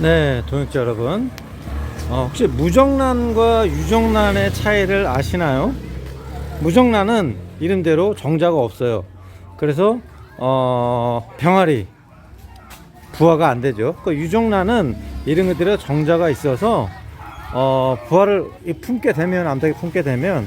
네, 동역자 여러분. 어, 혹시 무정란과 유정란의 차이를 아시나요? 무정란은 이름대로 정자가 없어요. 그래서 어, 병아리 부화가 안 되죠. 그 유정란은 이름 그대로 정자가 있어서 어, 부화를 이 품게 되면 암탉이 품게 되면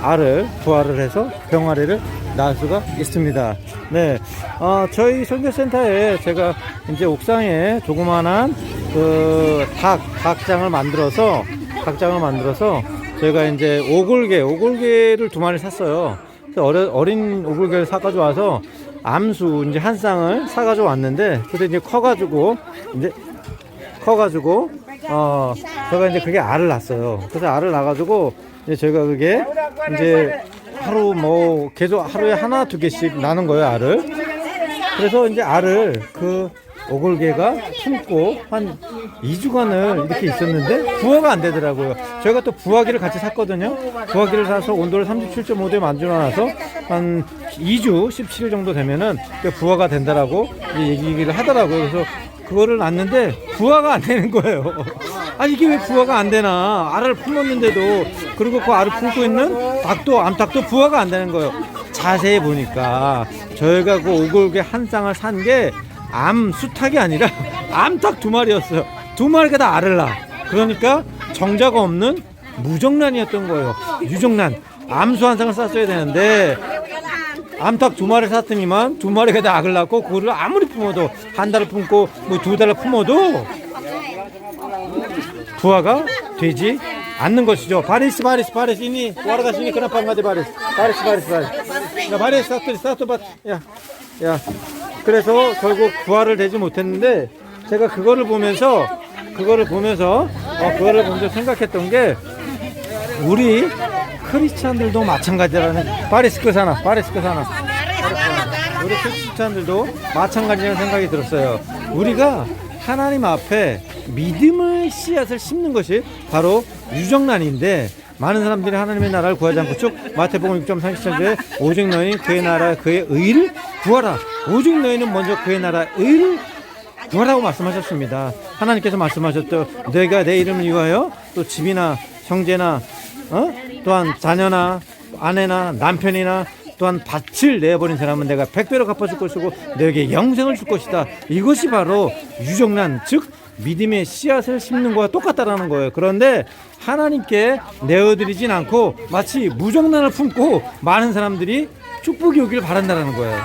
알을 부화를 해서 병아리를 낳을 수가 있습니다. 네, 어, 저희 선교센터에 제가 이제 옥상에 조그만한 그 닭, 닭장을 만들어서 닭장을 만들어서 저희가 이제 오골개, 오골개를 두 마리 샀어요. 어려, 어린 오골개를 사가지고 와서 암수 이제 한 쌍을 사가지고 왔는데 그때 이제 커가지고 이제 커가지고 어 제가 이제 그게 알을 낳았어요. 그래서 알을 낳아가지고 이제 저희가 그게 이제 하루 뭐 계속 하루에 하나 두 개씩 나는 거예요 알을. 그래서 이제 알을 그 오골개가 품고 한 2주간을 이렇게 있었는데 부화가 안 되더라고요. 저희가 또 부화기를 같이 샀거든요. 부화기를 사서 온도를 37.5도에 만들어놔서 한 2주 17일 정도 되면은 그 부화가 된다라고 얘기를 하더라고요. 그래서 그거를 놨는데 부화가 안 되는 거예요. 아 이게 왜 부화가 안 되나? 알을 품었는데도 그리고 그 알을 품고 있는 닭도 암탉도 부화가 안 되는 거예요. 자세히 보니까 저희가 그 오골개 한 쌍을 산 게 암 수탉이 아니라 암탉 두 마리였어요. 두 마리가 다 알을 낳아. 그러니까 정자가 없는 무정란이었던 거예요. 유정란. 암수 한 쌍을 쌌어야 되는데 암탉 두 마리 샀더니만 두 마리가 다 악을 낳고 그거를 아무리 품어도 한 달을 품고 뭐 두 달을 품어도 부화가 되지 않는 것이죠. 바리스 바리스 바리스 이니 와라가시니 그나 방가데 바리스 바리스 바리스 바리스 야 바리스 사토리 사토 바야 야 그래서 결국 부화를 되지 못했는데 제가 그거를 보면서 그거를 보면서 어 그거를 보면서 생각했던 게 우리 크리스찬들도 마찬가지라는 바리스크 사나 바리스크 사나 우리 크리스찬들도 마찬가지라는 생각이 들었어요. 우리가 하나님 앞에 믿음의 씨앗을 심는 것이 바로 유정란인데 많은 사람들이 하나님의 나라를 구하지 않고 쭉 마태복음 6장 33절에 오직 너희는 그의 나라 그의 의를 구하라 오직 너희는 먼저 그의 나라 의를 구하라고 말씀하셨습니다. 하나님께서 말씀하셨죠. 내가 내 이름을 위하여 또 집이나 형제나 어? 또한 자녀나 아내나 남편이나 또한 밭을 내버린 사람은 내가 백배로 갚아줄 것이고 너에게 영생을 줄 것이다. 이것이 바로 유정란 즉 믿음의 씨앗을 심는 거와 똑같다라는 거예요. 그런데 하나님께 내어드리진 않고 마치 무정란을 품고 많은 사람들이 축복이 오길 바란다라는 거예요.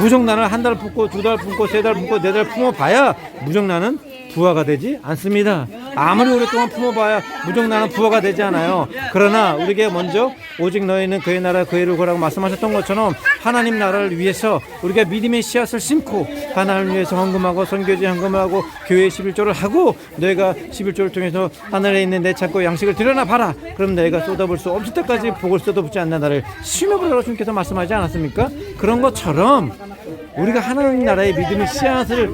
무정란을 한 달 품고 두 달 품고 세 달 품고 네 달 품어 봐야 무정란은 부화가 되지 않습니다. 아무리 오랫동안 품어봐야 무정란은 부화가 되지 않아요. 그러나 우리에게 먼저 오직 너희는 그의 나라 그의 를 거라고 말씀하셨던 것처럼 하나님 나라를 위해서 우리가 믿음의 씨앗을 심고 하나님을 위해서 헌금하고 선교지 헌금을 하고 교회 11조를 하고 너희가 11조를 통해서 하늘에 있는 내 창고 양식을 들여놔 봐라. 그럼 너희가 쏟아볼 수 없을 때까지 복을 쏟아붓지 않는 나를 심어보라고 주님께서 말씀하지 않았습니까? 그런 것처럼 우리가 하나님 나라의 믿음의 씨앗을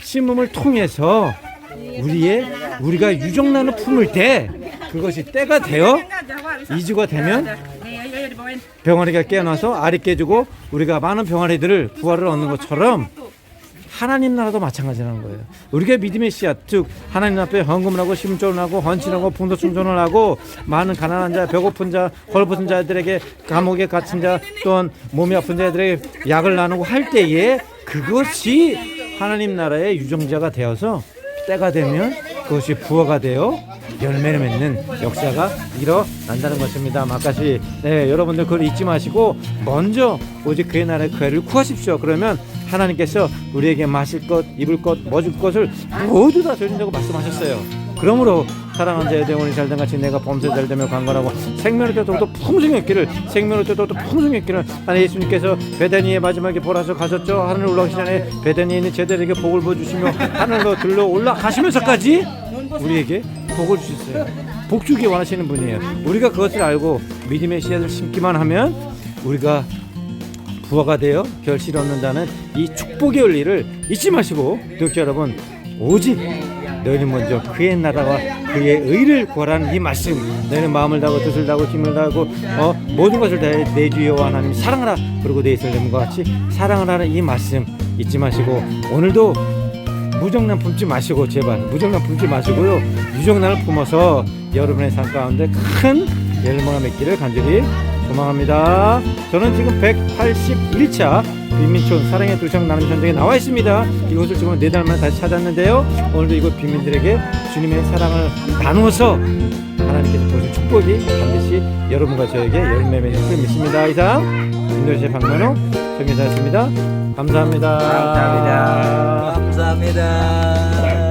심음을 통해서 우리의 우리가 유정란을 품을 때 그것이 때가 되어 이주가 되면 병아리가 깨어나서 알이 깨지고 우리가 많은 병아리들을 부활을 얻는 것처럼 하나님 나라도 마찬가지라는 거예요. 우리가 믿음의 씨앗, 즉 하나님 앞에 헌금을 하고 심존을 하고 헌신하고 풍도 충전을 하고 많은 가난한 자, 배고픈 자, 헐벗은 자들에게 감옥에 갇힌 자, 또한 몸이 아픈 자들에게 약을 나누고 할 때에 그것이 하나님 나라의 유정자가 되어서 때가 되면 그것이 부어가 되어 열매를 맺는 역사가 일어난다는 것입니다. 마카시 네, 여러분들 그걸 잊지 마시고 먼저 오직 그의 나라의 그 애를 구하십시오. 그러면 하나님께서 우리에게 마실 것, 입을 것, 먹을 것을 모두 다 주신다고 말씀하셨어요. 그러므로 사랑하는 자의 영혼이 잘된 같이 내가 범죄 잘되며 강건하고 생명의 때도 풍성히 있기를 생명의 때도 풍성히 있기를 하나 예수님께서 베다니의 마지막에 보라서 가셨죠. 하늘 올라가기 전에 베다니에 있는 제자들에게 복을 부어주시며 하늘로 들러 올라가시면서까지 우리에게 복을 주셨어요. 복 주기 원하시는 분이에요. 우리가 그것을 알고 믿음의 씨앗을 심기만 하면 우리가 부화가 되어 결실을 얻는다는 이 축복의 원리를 잊지 마시고 독자 여러분 오직 너희는 먼저 그의 나라와 그의 의를 구하라는 이 말씀 너희는 마음을 다하고 뜻을 다하고 힘을 다하고 어, 모든 것을 다해 내 주여와 하나님 사랑하라 그리고 내 이스라엘과 같이 사랑을 하는 이 말씀 잊지 마시고 오늘도 무정란 품지 마시고 제발 무정란 품지 마시고요 유정란을 품어서 여러분의 삶 가운데 큰 열매가 맺기를 간절히 소망합니다. 저는 지금 181차 빈민촌 사랑의 도시락 나눔 현장에 나와 있습니다. 이곳을 지금 네 달 만에 다시 찾았는데요. 오늘도 이곳 빈민들에게 주님의 사랑을 나누어서 하나님께서 보신 축복이 반드시 여러분과 저에게 열매 맺는 줄 믿습니다. 이상 인도네시아 박만호 정의사였습니다. 감사합니다. 감사합니다. 감사합니다.